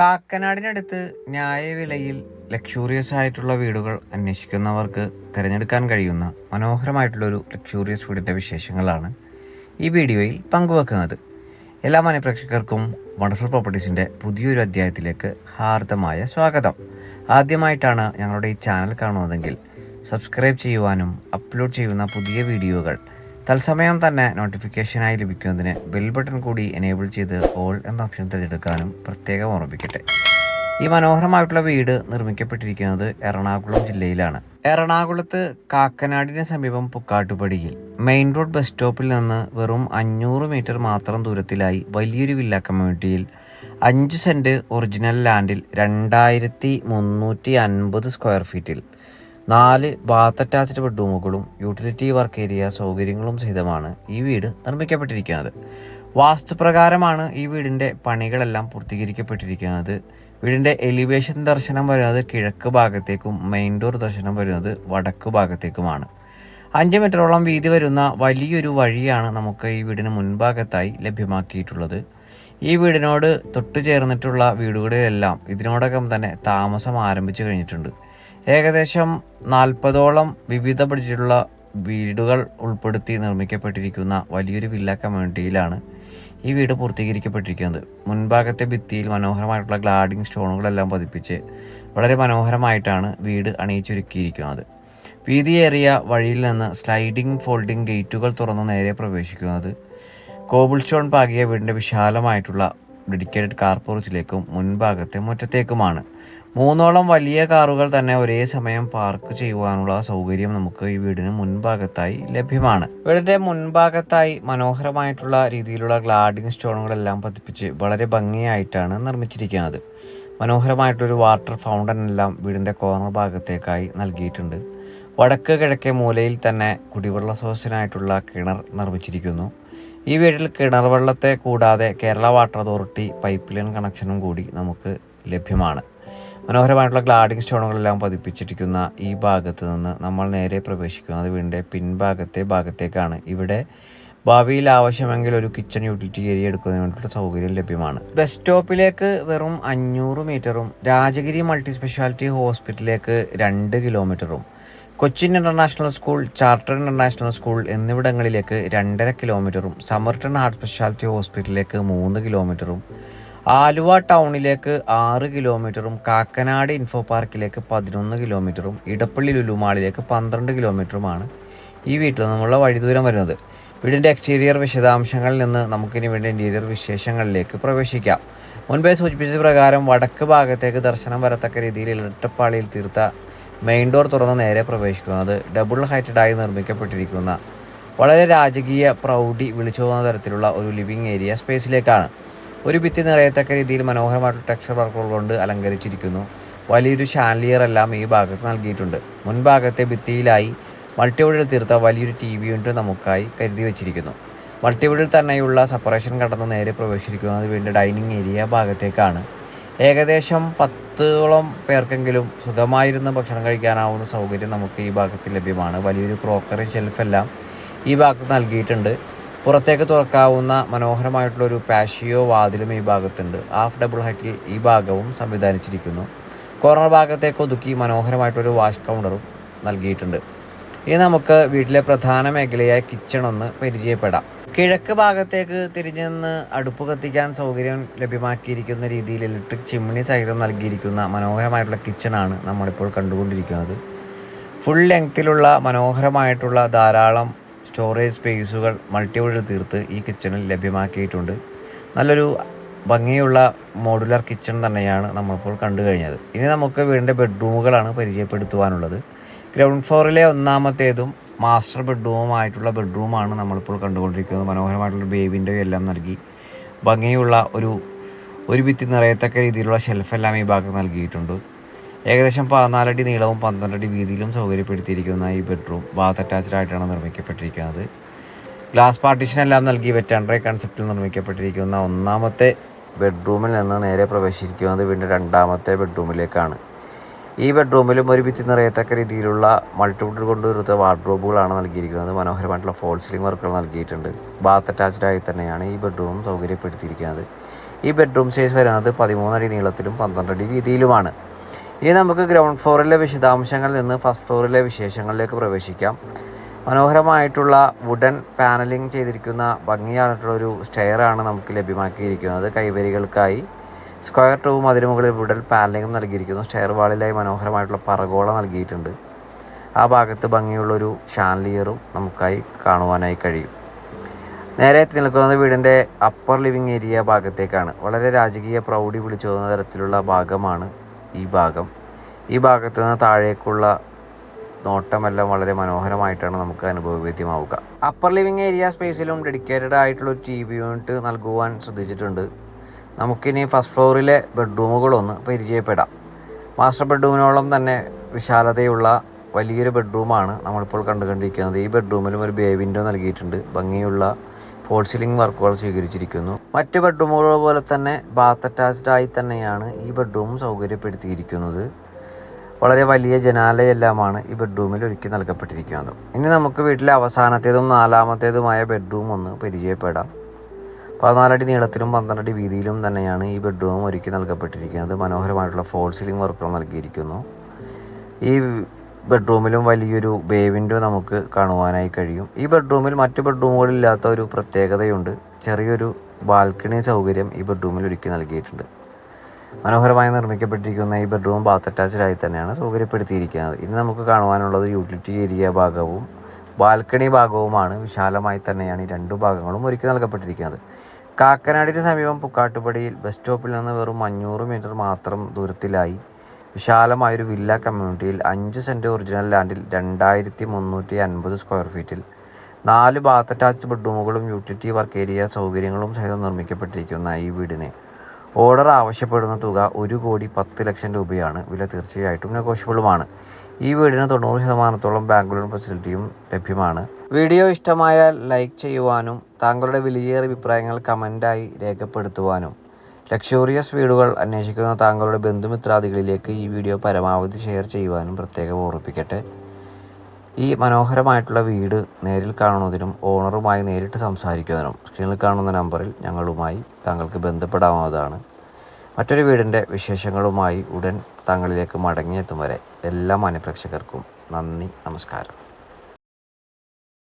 കാക്കനാടിനടുത്ത് ന്യായവിലയിൽ luxurious ആയിട്ടുള്ള വീടുകൾ അന്വേഷിക്കുന്നവർക്ക് തിരഞ്ഞെടുക്കാൻ കഴിയുന്ന മനോഹരമായിട്ടുള്ളൊരു ലക്ഷൂറിയസ് വീടിന്റെ വിശേഷങ്ങളാണ് ഈ വീഡിയോയിൽ പങ്കുവെക്കുന്നത്. എല്ലാ മനഃപ്രേക്ഷകർക്കും വണ്ടർഫുൾ പ്രോപ്പർട്ടീസിന്റെ പുതിയൊരു അധ്യായത്തിലേക്ക് ഹാർദമായ സ്വാഗതം. ആദ്യമായിട്ടാണ് ഞങ്ങളുടെ ഈ ചാനൽ കാണുന്നതെങ്കിൽ സബ്സ്ക്രൈബ് ചെയ്യുവാനും അപ്ലോഡ് ചെയ്യുന്ന പുതിയ വീഡിയോകൾ തത്സമയം തന്നെ നോട്ടിഫിക്കേഷനായി ലഭിക്കുന്നതിന് ബെൽ ബട്ടൺ കൂടി എനേബിൾ ചെയ്ത് ഓൾ എന്ന ഓപ്ഷൻ തിരഞ്ഞെടുക്കാനും പ്രത്യേകം ഓർമ്മിപ്പിക്കട്ടെ. ഈ മനോഹരമായിട്ടുള്ള വീട് നിർമ്മിക്കപ്പെട്ടിരിക്കുന്നത് എറണാകുളം ജില്ലയിലാണ്. എറണാകുളത്ത് കാക്കനാടിന് സമീപം പുക്കാട്ടുപടിയിൽ. മെയിൻ റോഡ് ബസ് സ്റ്റോപ്പിൽ നിന്ന് വെറും അഞ്ഞൂറ് മീറ്റർ മാത്രം ദൂരത്തിലായി വലിയൊരു വില്ല കമ്മ്യൂണിറ്റിയിൽ അഞ്ച് സെന്റ് ഒറിജിനൽ ലാൻഡിൽ രണ്ടായിരത്തി മുന്നൂറ്റി അൻപത് സ്ക്വയർ ഫീറ്റിൽ. നാല് ബാത്ത് അറ്റാച്ച്ഡ് ബെഡ്റൂമുകളും യൂട്ടിലിറ്റി വർക്ക് ഏരിയ സൗകര്യങ്ങളും സഹിതമാണ് ഈ വീട് നിർമ്മിക്കപ്പെട്ടിരിക്കുന്നത്. വാസ്തുപ്രകാരമാണ് ഈ വീടിന്റെ പണികളെല്ലാം പൂർത്തീകരിക്കപ്പെട്ടിരിക്കുന്നത്. വീടിന്റെ എലിവേഷൻ ദർശനം വരുന്നത് കിഴക്ക് ഭാഗത്തേക്കും മെയിൻ ഡോർ ദർശനം വരുന്നത് വടക്ക് ഭാഗത്തേക്കുമാണ്. അഞ്ച് മീറ്ററോളം വീതി വരുന്ന വലിയൊരു വഴിയാണ് നമുക്ക് ഈ വീടിന് മുൻഭാഗത്തായി ലഭ്യമാക്കിയിട്ടുള്ളത്. ഈ വീടിനോട് തൊട്ടു ചേർന്നിട്ടുള്ള വീടുകളിലെല്ലാം ഇതിനോടകം തന്നെ താമസം ആരംഭിച്ചു കഴിഞ്ഞിട്ടുണ്ട്. ഏകദേശം നാൽപ്പതോളം വിവിധ ബഡ്ജറ്റുള്ള വീടുകൾ ഉൾപ്പെടുത്തി നിർമ്മിക്കപ്പെട്ടിരിക്കുന്ന വലിയൊരു വില്ല കമ്മ്യൂണിറ്റിയിലാണ് ഈ വീട് പൂർത്തീകരിക്കപ്പെട്ടിരിക്കുന്നത്. മുൻഭാഗത്തെ ഭിത്തിയിൽ മനോഹരമായിട്ടുള്ള ഗ്ലാഡിംഗ് സ്റ്റോണുകളെല്ലാം പതിപ്പിച്ച് വളരെ മനോഹരമായിട്ടാണ് വീട് അണിയിച്ചൊരുക്കിയിരിക്കുന്നത്. വീതിയേറിയ വഴിയിൽ നിന്ന് സ്ലൈഡിംഗ് ഫോൾഡിംഗ് ഗേറ്റുകൾ തുറന്ന് നേരെ പ്രവേശിക്കുന്നത് കോബിൾ സ്റ്റോൺ പാകിയ വീടിന്റെ വിശാലമായിട്ടുള്ള ഡെഡിക്കേറ്റഡ് കാർ പോർച്ചിലേക്കും മുൻഭാഗത്തെ മുറ്റത്തേക്കുമാണ്. മൂന്നോളം വലിയ കാറുകൾ തന്നെ ഒരേ സമയം പാർക്ക് ചെയ്യുവാനുള്ള സൗകര്യം നമുക്ക് ഈ വീടിന് മുൻഭാഗത്തായി ലഭ്യമാണ്. വീടിന്റെ മുൻഭാഗത്തായി മനോഹരമായിട്ടുള്ള രീതിയിലുള്ള ഗ്ലാഡിംഗ് സ്റ്റോണുകളെല്ലാം പതിപ്പിച്ച് വളരെ ഭംഗിയായിട്ടാണ് നിർമ്മിച്ചിരിക്കുന്നത്. മനോഹരമായിട്ടൊരു വാട്ടർ ഫൗണ്ടൻ എല്ലാം വീടിന്റെ കോർണർ ഭാഗത്തേക്കായി നൽകിയിട്ടുണ്ട്. വടക്ക് കിഴക്കേ മൂലയിൽ തന്നെ കുടിവെള്ള സ്രോതസ്സിനായിട്ടുള്ള കിണർ നിർമ്മിച്ചിരിക്കുന്നു. ഈ വീട്ടിൽ കിണർ വെള്ളത്തെ കൂടാതെ Kerala water authority pipe line കണക്ഷനും കൂടി നമുക്ക് ലഭ്യമാണ്. മനോഹരമായിട്ടുള്ള ഗ്ലാഡിംഗ് സ്റ്റോണുകളെല്ലാം പതിപ്പിച്ചിരിക്കുന്ന ഈ ഭാഗത്ത് നിന്ന് നമ്മൾ നേരെ പ്രവേശിക്കുന്നത് വീടിന്റെ പിൻഭാഗത്തെ ഭാഗത്തേക്കാണ്. ഇവിടെ ഭാവിയിൽ ആവശ്യമെങ്കിൽ ഒരു കിച്ചൺ യൂട്ടിലിറ്റി ഏരിയ എടുക്കുന്നതിന് വേണ്ടിയിട്ടുള്ള സൗകര്യം ലഭ്യമാണ്. ബസ് സ്റ്റോപ്പിലേക്ക് വെറും അഞ്ഞൂറ് മീറ്ററും രാജഗിരി മൾട്ടി സ്പെഷ്യാലിറ്റി ഹോസ്പിറ്റലിലേക്ക് രണ്ട് കിലോമീറ്ററും Cochin international school chartered international school എന്നിവിടങ്ങളിലേക്ക് രണ്ടര കിലോമീറ്ററും സമർട്ടൺ ഹാർട്ട് സ്പെഷ്യാലിറ്റി ഹോസ്പിറ്റലിലേക്ക് മൂന്ന് കിലോമീറ്ററും ആലുവ ടൗണിലേക്ക് ആറ് കിലോമീറ്ററും കാക്കനാട് ഇൻഫോ പാർക്കിലേക്ക് പതിനൊന്ന് കിലോമീറ്ററും ഇടപ്പള്ളി ലുലുമാളിലേക്ക് പന്ത്രണ്ട് കിലോമീറ്ററുമാണ് ഈ വീട്ടിൽ നിന്നുള്ള വഴിദൂരം വരുന്നത്. വീടിന്റെ എക്സ്റ്റീരിയർ വിശദാംശങ്ങളിൽ നിന്ന് നമുക്കിനി വീടിന്റെ ഇന്റീരിയർ വിശേഷങ്ങളിലേക്ക് പ്രവേശിക്കാം. മുൻപേ സൂചിപ്പിച്ച പ്രകാരം വടക്ക് ഭാഗത്തേക്ക് ദർശനം വരത്തക്ക രീതിയിൽ ഇരട്ടപ്പാളിയിൽ തീർത്ത മെയിൻ ഡോർ തുറന്ന് നേരെ പ്രവേശിക്കുന്നത് ഡബിൾ ഹൈറ്റഡായി നിർമ്മിക്കപ്പെട്ടിരിക്കുന്ന വളരെ രാജകീയ പ്രൗഢി വിളിച്ചോതുന്ന തരത്തിലുള്ള ഒരു ലിവിംഗ് ഏരിയ സ്പേസിലേക്കാണ് ഒരു ഭിത്തി നിറയത്തക്ക രീതിയിൽ മനോഹരമായിട്ടുള്ള ടെക്സ്ചർ വർക്കുകൾ കൊണ്ട് അലങ്കരിച്ചിരിക്കുന്നു. വലിയൊരു ഷാൻലിയർ എല്ലാം ഈ ഭാഗത്ത് നൽകിയിട്ടുണ്ട്. മുൻഭാഗത്തെ ഭിത്തിയിലായി മൾട്ടിവിഡിൽ തീർത്ത വലിയൊരു ടി വി യൂണിറ്റ് നമുക്കായി കരുതി വെച്ചിരിക്കുന്നു. മൾട്ടിവിഡിൽ തന്നെയുള്ള സെപ്പറേഷൻ കടന്ന് നേരെ പ്രവേശിക്കുന്നത് വീണ്ടും ഡൈനിങ് ഏരിയ ഭാഗത്തേക്കാണ്. ഏകദേശം പത്തോളം പേർക്കെങ്കിലും സുഖമായിരുന്ന ഭക്ഷണം കഴിക്കാനാവുന്ന സൗകര്യം നമുക്ക് ഈ ഭാഗത്ത് ലഭ്യമാണ്. വലിയൊരു ക്രോക്കറി ഷെൽഫെല്ലാം ഈ ഭാഗത്ത് നൽകിയിട്ടുണ്ട്. പുറത്തേക്ക് തുറക്കാവുന്ന മനോഹരമായിട്ടുള്ളൊരു പാഷിയോ വാതിലും ഈ ഭാഗത്തുണ്ട്. ഹാഫ് ഡബിൾ ഹൈറ്റിൽ ഈ ഭാഗവും സംവിധാനിച്ചിരിക്കുന്നു. കോർണർ ഭാഗത്തേക്ക് ഒതുക്കി മനോഹരമായിട്ടൊരു വാഷ് കൗണ്ടറും നൽകിയിട്ടുണ്ട്. ഇനി നമുക്ക് വീട്ടിലെ പ്രധാന മേഖലയായ കിച്ചൺ ഒന്ന് പരിചയപ്പെടാം. കിഴക്ക് ഭാഗത്തേക്ക് തിരിഞ്ഞു നിന്ന് അടുപ്പ് കത്തിക്കാൻ സൗകര്യം ലഭ്യമാക്കിയിരിക്കുന്ന രീതിയിൽ ഇലക്ട്രിക് ചിമ്മിണി സഹിതം നൽകിയിരിക്കുന്ന മനോഹരമായിട്ടുള്ള കിച്ചണാണ് നമ്മളിപ്പോൾ കണ്ടുകൊണ്ടിരിക്കുന്നത്. ഫുൾ ലെങ്ത്തിലുള്ള മനോഹരമായിട്ടുള്ള ധാരാളം സ്റ്റോറേജ് സ്പേസുകൾ മൾട്ടിപ്പിൾ തീർത്ത് ഈ കിച്ചണിൽ ലഭ്യമാക്കിയിട്ടുണ്ട്. നല്ലൊരു ഭംഗിയുള്ള മോഡുലാർ കിച്ചൺ തന്നെയാണ് നമ്മളിപ്പോൾ കണ്ടു കഴിഞ്ഞത്. ഇനി നമുക്ക് വീടിന്റെ ബെഡ്റൂമുകളാണ് പരിചയപ്പെടുത്തുവാനുള്ളത്. ഗ്രൗണ്ട് ഫ്ലോറിലെ ഒന്നാമത്തേതും മാസ്റ്റർ ബെഡ്റൂമുമായിട്ടുള്ള ബെഡ്റൂമാണ് നമ്മളിപ്പോൾ കണ്ടുകൊണ്ടിരിക്കുന്നത്. മനോഹരമായിട്ടുള്ള ബേബിന്റെ എല്ലാം നൽകി ഭംഗിയുള്ള ഒരു ഒരു ഭിത്തി നിറയത്തക്ക രീതിയിലുള്ള ഷെൽഫെല്ലാം ഈ ഭാഗത്ത് നൽകിയിട്ടുണ്ട്. ഏകദേശം പതിനാലടി നീളവും പന്ത്രണ്ടടി വീതിയിലും സൗകര്യപ്പെടുത്തിയിരിക്കുന്ന ഈ ബെഡ്റൂം ബാത്ത് അറ്റാച്ച്ഡ് ആയിട്ടാണ് നിർമ്മിക്കപ്പെട്ടിരിക്കുന്നത്. ഗ്ലാസ് പാർട്ടീഷൻ എല്ലാം നൽകി വെറ്റാൻഡ്രൈ കൺസെപ്റ്റിൽ നിർമ്മിക്കപ്പെട്ടിരിക്കുന്ന ഒന്നാമത്തെ ബെഡ്റൂമിൽ നിന്ന് നേരെ പ്രവേശിക്കുന്നത് വീണ്ടും രണ്ടാമത്തെ ബെഡ്റൂമിലേക്കാണ്. ഈ ബെഡ്റൂമിലും ഒരു ഭിത്തി നിറയത്തക്ക രീതിയിലുള്ള മൾട്ടിപ്പിൾ കൊണ്ടുവരുത്ത വാർഡ്രോബുകളാണ് നൽകിയിരിക്കുന്നത്. മനോഹരമായിട്ടുള്ള ഫോൾ സീലിംഗ് വർക്കുകൾ നൽകിയിട്ടുണ്ട്. ബാത്ത് അറ്റാച്ച്ഡ് ആയി തന്നെയാണ് ഈ ബെഡ്റൂം സൗകര്യപ്പെടുത്തിയിരിക്കുന്നത്. ഈ ബെഡ്റൂം സൈസ് വരുന്നത് പതിമൂന്നടി നീളത്തിലും പന്ത്രണ്ടടി വീതിയിലുമാണ്. ഇനി നമുക്ക് ഗ്രൗണ്ട് ഫ്ലോറിലെ വിശദാംശങ്ങളിൽ നിന്ന് ഫസ്റ്റ് ഫ്ലോറിലെ വിശേഷങ്ങളിലേക്ക് പ്രവേശിക്കാം. മനോഹരമായിട്ടുള്ള വുഡൻ പാനലിംഗ് ചെയ്തിരിക്കുന്ന ഭംഗിയായിട്ടുള്ള ഒരു സ്റ്റെയറാണ് നമുക്ക് ലഭ്യമാക്കിയിരിക്കുന്നത് കൈവരികൾക്കായി. സ്ക്വയർ ടൂവും അതിന് മുകളിൽ വുഡൻ പാനലിംഗും നൽകിയിരിക്കുന്നു. സ്റ്റെയർ വാളിലായി മനോഹരമായിട്ടുള്ള പറകോള നൽകിയിട്ടുണ്ട്. ആ ഭാഗത്ത് ഭംഗിയുള്ളൊരു ഷാൻലിയറും നമുക്കായി കാണുവാനായി കഴിയും. നേരെ എത്തി നിൽക്കുന്നത് വീടിന്റെ അപ്പർ ലിവിങ് ഏരിയ ഭാഗത്തേക്കാണ്. വളരെ രാജകീയ പ്രൗഢി വിളിച്ചു തരത്തിലുള്ള ഭാഗമാണ് ഈ ഭാഗം. ഈ ഭാഗത്ത് നിന്ന് താഴേക്കുള്ള നോട്ടമെല്ലാം വളരെ മനോഹരമായിട്ടാണ് നമുക്ക് അനുഭവവേദ്യമാവുക. അപ്പർ ലിവിങ് ഏരിയ സ്പേസിലും ഡെഡിക്കേറ്റഡ് ആയിട്ടുള്ള ടി വി യൂണിറ്റ് നൽകുവാൻ ശ്രദ്ധിച്ചിട്ടുണ്ട്. നമുക്കിനി ഫസ്റ്റ് ഫ്ലോറിലെ ബെഡ്റൂമുകളൊന്ന് പരിചയപ്പെടാം. മാസ്റ്റർ ബെഡ്റൂമിനോളം തന്നെ വിശാലതയുള്ള വലിയൊരു ബെഡ്റൂമാണ് നമ്മളിപ്പോൾ കണ്ടുകൊണ്ടിരിക്കുന്നത്. ഈ ബെഡ്റൂമിലും ഒരു ബേ വിൻഡോ നൽകിയിട്ടുണ്ട്. ഭംഗിയുള്ള ഫോൾ സീലിംഗ് വർക്കുകൾ സ്വീകരിച്ചിരിക്കുന്നു. മറ്റ് ബെഡ്റൂമുകൾ പോലെ തന്നെ ബാത്ത് അറ്റാച്ച്ഡ് ആയി തന്നെയാണ് ഈ ബെഡ്റൂം സൗകര്യപ്പെടുത്തിയിരിക്കുന്നത്. വളരെ വലിയ ജനാലയെല്ലാമാണ് ഈ ബെഡ്റൂമിൽ ഒരുക്കി നൽകപ്പെട്ടിരിക്കുന്നത്. ഇനി നമുക്ക് വീട്ടിലെ അവസാനത്തേതും നാലാമത്തേതുമായ ബെഡ്റൂം ഒന്ന് പരിചയപ്പെടാം. പതിനാലടി നീളത്തിലും പന്ത്രണ്ടടി വീതിയിലും തന്നെയാണ് ഈ ബെഡ്റൂം ഒരുക്കി നൽകപ്പെട്ടിരിക്കുന്നത്. മനോഹരമായിട്ടുള്ള ഫോൾ സീലിംഗ് വർക്കുകൾ നൽകിയിരിക്കുന്നു. ഈ ബെഡ്റൂമിലും വലിയൊരു ബേ വിൻഡോ നമുക്ക് കാണുവാനായി കഴിയും. ഈ ബെഡ്റൂമിൽ മറ്റു ബെഡ്റൂമുകളില്ലാത്ത ഒരു പ്രത്യേകതയുണ്ട്. ചെറിയൊരു ബാൽക്കണി സൗകര്യം ഈ ബെഡ്റൂമിൽ ഒരുക്കി നൽകിയിട്ടുണ്ട്. മനോഹരമായി നിർമ്മിക്കപ്പെട്ടിരിക്കുന്ന ഈ ബെഡ്റൂം ബാത്ത് അറ്റാച്ച്ഡായി തന്നെയാണ് സൗകര്യപ്പെടുത്തിയിരിക്കുന്നത്. ഇനി നമുക്ക് കാണുവാനുള്ളത് യൂട്ടിലിറ്റി ഏരിയ ഭാഗവും ബാൽക്കണി ഭാഗവുമാണ്. വിശാലമായി തന്നെയാണ് ഈ രണ്ടു ഭാഗങ്ങളും ഒരുക്കി നൽകപ്പെട്ടിരിക്കുന്നത്. കാക്കനാടിന് സമീപം പുക്കാട്ടുപടിയിൽ ബസ് സ്റ്റോപ്പിൽ നിന്ന് വെറും അഞ്ഞൂറ് മീറ്റർ മാത്രം ദൂരത്തിലായി വിശാലമായൊരു വില്ല കമ്മ്യൂണിറ്റിയിൽ അഞ്ച് സെന്റ് ഒറിജിനൽ ലാൻഡിൽ രണ്ടായിരത്തി മുന്നൂറ്റി അൻപത് സ്ക്വയർ ഫീറ്റിൽ നാല് ബാത്ത് അറ്റാച്ച്ഡ് ബെഡ്റൂമുകളും യൂട്ടിലിറ്റി വർക്ക് ഏരിയ സൗകര്യങ്ങളും സഹിതം നിർമ്മിക്കപ്പെട്ടിരിക്കുന്ന ഈ വീടിന് ഓർഡർ ആവശ്യപ്പെടുന്ന തുക ഒരു കോടി പത്ത് ലക്ഷം രൂപയാണ്. വില തീർച്ചയായിട്ടും നെഗോഷ്യബിളുമാണ്. ഈ വീടിന് തൊണ്ണൂറ് ശതമാനത്തോളം ബാങ്ക് ലോൺ ഫെസിലിറ്റിയും ലഭ്യമാണ്. വീഡിയോ ഇഷ്ടമായാൽ ലൈക്ക് ചെയ്യുവാനും താങ്കളുടെ വിലയേറിയ അഭിപ്രായങ്ങൾ കമന്റായി രേഖപ്പെടുത്തുവാനും. ലക്ഷൂറിയസ് വീടുകൾ അന്വേഷിക്കുന്ന താങ്കളുടെ ബന്ധുമിത്രാദികളിലേക്ക് ഈ വീഡിയോ പരമാവധി ഷെയർ ചെയ്യുവാനും പ്രത്യേകം ഓർമ്മിപ്പിക്കട്ടെ. ഈ മനോഹരമായിട്ടുള്ള വീട് നേരിൽ കാണുന്നതിനും ഓണറുമായി നേരിട്ട് സംസാരിക്കുന്നതിനും സ്ക്രീനിൽ കാണുന്ന നമ്പറിൽ ഞങ്ങളുമായി താങ്കൾക്ക് ബന്ധപ്പെടാവുന്നതാണ്. മറ്റൊരു വീടിന്റെ വിശേഷങ്ങളുമായി ഉടൻ താങ്കളിലേക്ക് മടങ്ങിയെത്തും വരെ എല്ലാ മാന്യപ്രേക്ഷകർക്കും നന്ദി നമസ്കാരം.